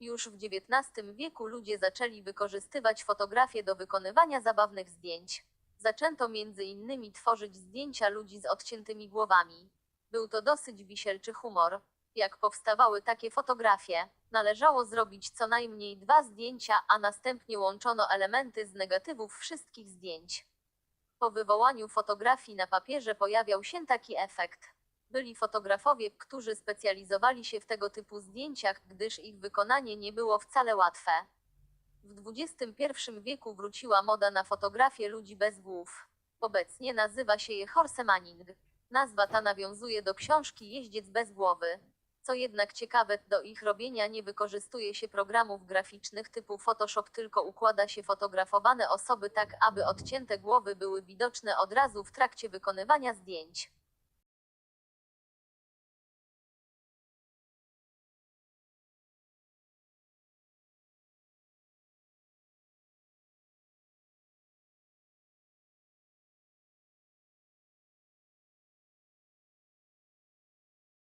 Już w XIX wieku ludzie zaczęli wykorzystywać fotografię do wykonywania zabawnych zdjęć. Zaczęto między innymi tworzyć zdjęcia ludzi z odciętymi głowami. Był to dosyć wisielczy humor. Jak powstawały takie fotografie, należało zrobić co najmniej dwa zdjęcia, a następnie łączono elementy z negatywów wszystkich zdjęć. Po wywołaniu fotografii na papierze pojawiał się taki efekt. Byli fotografowie, którzy specjalizowali się w tego typu zdjęciach, gdyż ich wykonanie nie było wcale łatwe. W XXI wieku wróciła moda na fotografię ludzi bez głów. Obecnie nazywa się je horsemaning. Nazwa ta nawiązuje do książki Jeździec bez głowy. Co jednak ciekawe, do ich robienia nie wykorzystuje się programów graficznych typu Photoshop, tylko układa się fotografowane osoby tak, aby odcięte głowy były widoczne od razu w trakcie wykonywania zdjęć.